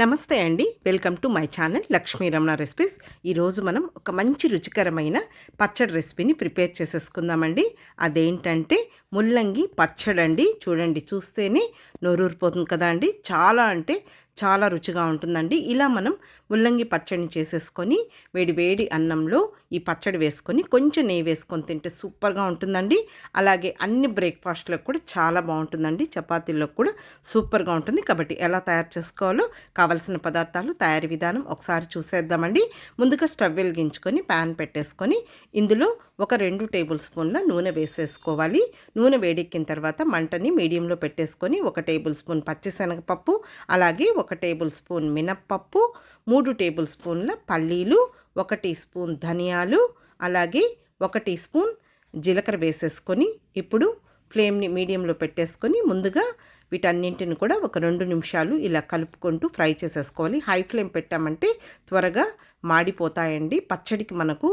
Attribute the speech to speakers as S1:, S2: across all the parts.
S1: నమస్తే అండి. Welcome to my channel Lakshmi Ramana recipes. ఈరోజు మనం ఒక మంచి రుచికరమైన పచ్చడి రెసిపీని ప్రిపేర్ చేసేసుకుందామండి. అదేంటంటే ముల్లంగి పచ్చడి అండి చూడండి చూస్తేనే నోరూరిపోతుంది కదా అండి. చాలా అంటే చాలా రుచిగా ఉంటుందండి. ఇలా మనం ముల్లంగి పచ్చడిని చేసేసుకొని వేడి వేడి అన్నంలో ఈ పచ్చడి వేసుకొని కొంచెం నెయ్యి వేసుకొని తింటే సూపర్గా ఉంటుందండి. అలాగే అన్ని బ్రేక్ఫాస్ట్లకు కూడా చాలా బాగుంటుందండి. చపాతీల్లో కూడా సూపర్గా ఉంటుంది. కాబట్టి ఎలా తయారు చేసుకోవాలో కావలసిన పదార్థాలు తయారీ విధానం ఒకసారి చూసేద్దామండి. ముందుగా స్టవ్ వెలిగించుకొని ప్యాన్ పెట్టేసుకొని ఇందులో ఒక రెండు టేబుల్ స్పూన్ల నూనె వేసేసుకోవాలి. నూనె వేడెక్కిన తర్వాత మంటని మీడియంలో పెట్టేసుకొని ఒక టేబుల్ స్పూన్ పచ్చిశనగపప్పు అలాగే ఒక టేబుల్ స్పూన్ మినప్పప్పు మూడు టేబుల్ స్పూన్ల పల్లీలు ఒక టీ స్పూన్ ధనియాలు అలాగే ఒక టీ స్పూన్ జీలకర్ర వేసేసుకొని ఇప్పుడు ఫ్లేమ్ని మీడియంలో పెట్టేసుకొని ముందుగా వీటన్నింటిని కూడా ఒక రెండు నిమిషాలు ఇలా కలుపుకుంటూ ఫ్రై చేసేసుకోవాలి. హై ఫ్లేమ్ పెట్టామంటే త్వరగా మాడిపోతాయండి. పచ్చడికి మనకు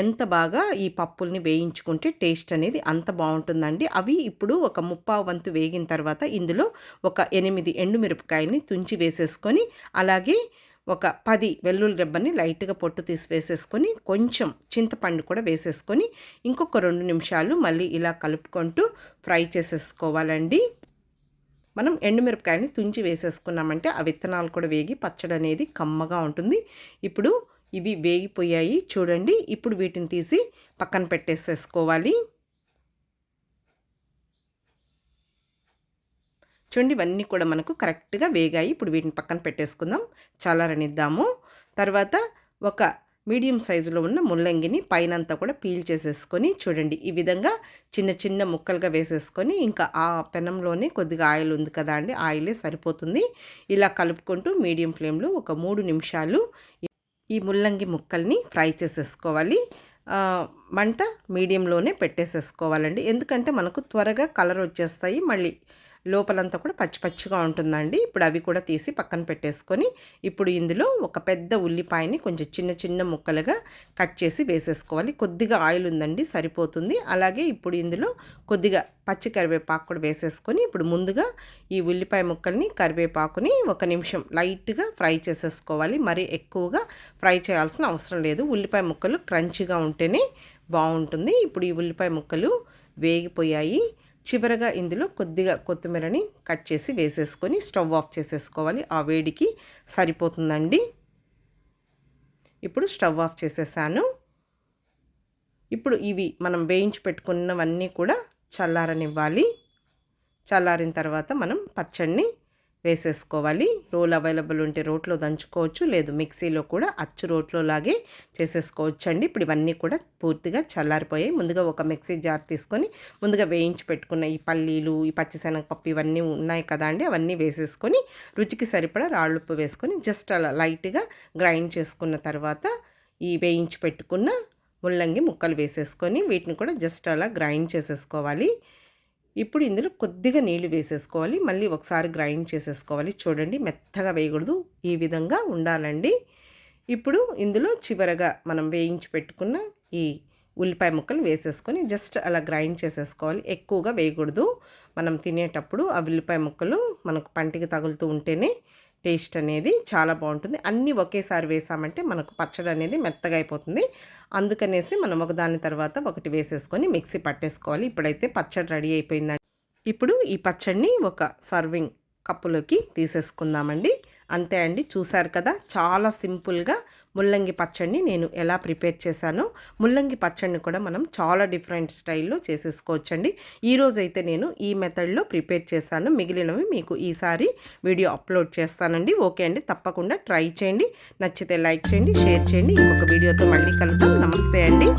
S1: ఎంత బాగా ఈ పప్పుల్ని వేయించుకుంటే టేస్ట్ అనేది అంత బాగుంటుందండి. అవి ఇప్పుడు ఒక ముప్పావు వంతు వేగిన తర్వాత ఇందులో ఒక ఎనిమిది ఎండుమిరపకాయల్ని తుంచి వేసేసుకొని అలాగే ఒక పది వెల్లుల్లి రెబ్బని లైట్గా పొట్టు తీసి వేసేసుకొని కొంచెం చింతపండు కూడా వేసేసుకొని ఇంకొక రెండు నిమిషాలు మళ్ళీ ఇలా కలుపుకుంటూ ఫ్రై చేసేసుకోవాలండి. మనం ఎండుమిరపకాయని తుంచి వేసేసుకున్నామంటే ఆ విత్తనాలు కూడా వేగి పచ్చడి అనేది కమ్మగా ఉంటుంది. ఇప్పుడు ఇవి వేగిపోయాయి. చూడండి ఇప్పుడు వీటిని తీసి పక్కన పెట్టేసేసుకోవాలి. చూడండి ఇవన్నీ కూడా మనకు కరెక్ట్గా వేగాయి. ఇప్పుడు వీటిని పక్కన పెట్టేసుకుందాం. చల్లరనిద్దాము తర్వాత ఒక మీడియం సైజులో ఉన్న ముల్లంగిని పైనంతా కూడా పీల్ చేసేసుకొని చూడండి ఈ విధంగా చిన్న చిన్న ముక్కలుగా వేసేసుకొని ఇంకా ఆ పెనంలోనే కొద్దిగా ఆయిల్ ఉంది కదా అండి ఆయిలే సరిపోతుంది. ఇలా కలుపుకుంటూ మీడియం ఫ్లేమ్లో ఒక మూడు నిమిషాలు ఈ ముల్లంగి ముక్కల్ని ఫ్రై చేసేసుకోవాలి. మంట మీడియంలోనే పెట్టేసేసుకోవాలండి. ఎందుకంటే మనకు త్వరగా కలర్ వచ్చేస్తాయి. మళ్ళీ లోపలంతా కూడా పచ్చి పచ్చిగా ఉంటుందండి. ఇప్పుడు అవి కూడా తీసి పక్కన పెట్టేసుకొని ఇప్పుడు ఇందులో ఒక పెద్ద ఉల్లిపాయని కొంచెం చిన్న చిన్న ముక్కలుగా కట్ చేసి వేసేసుకోవాలి. కొద్దిగా ఆయిల్ ఉందండి సరిపోతుంది. అలాగే ఇప్పుడు ఇందులో కొద్దిగా పచ్చి కరివేపాకు కూడా వేసేసుకొని ఇప్పుడు ముందుగా ఈ ఉల్లిపాయ ముక్కల్ని కరివేపాకుని ఒక నిమిషం లైట్గా ఫ్రై చేసేసుకోవాలి. మరి ఎక్కువగా ఫ్రై చేయాల్సిన అవసరం లేదు. ఉల్లిపాయ ముక్కలు క్రంచిగా ఉంటేనే బాగుంటుంది. ఇప్పుడు ఈ ఉల్లిపాయ ముక్కలు వేగిపోయాయి. చివరగా ఇందులో కొద్దిగా కొత్తిమీరని కట్ చేసి వేసేసుకొని స్టవ్ ఆఫ్ చేసేసుకోవాలి. ఆ వేడికి సరిపోతుందండి. ఇప్పుడు స్టవ్ ఆఫ్ చేసేసాను. ఇప్పుడు ఇవి మనం వేయించి పెట్టుకున్నవన్నీ కూడా చల్లారనివ్వాలి. చల్లారిన తర్వాత మనం పచ్చడిని వేసేసుకోవాలి. రోల్ అవైలబుల్ ఉంటే రోట్లో దంచుకోవచ్చు. లేదు మిక్సీలో కూడా అచ్చు రోట్లో లాగే చేసేసుకోవచ్చు అండి ఇప్పుడు ఇవన్నీ కూడా పూర్తిగా చల్లారిపోయాయి. ముందుగా ఒక మిక్సీ జార్ తీసుకొని ముందుగా వేయించి పెట్టుకున్న ఈ పల్లీలు ఈ పచ్చిశనగపప్పు ఇవన్నీ ఉన్నాయి కదా అండి. అవన్నీ వేసేసుకొని రుచికి సరిపడా రాళ్ళుప్పు వేసుకొని జస్ట్ అలా లైట్గా గ్రైండ్ చేసుకున్న తర్వాత ఈ వేయించి పెట్టుకున్న ముల్లంగి ముక్కలు వేసేసుకొని వీటిని కూడా జస్ట్ అలా గ్రైండ్ చేసేసుకోవాలి. ఇప్పుడు ఇందులో కొద్దిగా నీళ్ళు వేసేసుకోవాలి. మళ్ళీ ఒకసారి గ్రైండ్ చేసేసుకోవాలి. చూడండి మెత్తగా వేయకూడదు. ఈ విధంగా ఉండాలండి. ఇప్పుడు ఇందులో చివరగా మనం వేయించి పెట్టుకున్న ఈ ఉల్లిపాయ ముక్కలు వేసేసుకొని జస్ట్ అలా గ్రైండ్ చేసేసుకోవాలి. ఎక్కువగా వేయకూడదు. మనం తినేటప్పుడు ఆ ఉల్లిపాయ ముక్కలు మనకు పంటికి తగులుతూ ఉంటేనే టేస్ట్ అనేది చాలా బాగుంటుంది. అన్నీ ఒకేసారి వేసామంటే మనకు పచ్చడి అనేది మెత్తగా అయిపోతుంది. అందుకనేసి మనం ఒకదాని తర్వాత ఒకటి వేసేసుకొని మిక్సీ పట్టేసుకోవాలి. ఇప్పుడైతే పచ్చడి రెడీ అయిపోయిందండి. ఇప్పుడు ఈ పచ్చడిని ఒక సర్వింగ్ కప్పులోకి తీసేసుకుందామండి. అంతే అండి చూశారు కదా? చాలా సింపుల్గా ముల్లంగి పచ్చడిని నేను ఎలా ప్రిపేర్ చేశానో ముల్లంగి పచ్చడిని కూడా మనం చాలా డిఫరెంట్ స్టైల్లో చేసేసుకోవచ్చండి. ఈరోజు అయితే నేను ఈ మెథడ్లో ప్రిపేర్ చేశాను. మిగిలినవి మీకు ఈసారి వీడియో అప్లోడ్ చేస్తానండి. ఓకే అండి తప్పకుండా ట్రై చేయండి. నచ్చితే లైక్ చేయండి షేర్ చేయండి. ఇంకొక వీడియోతో మళ్ళీ కలుద్దాం. నమస్తే అండి.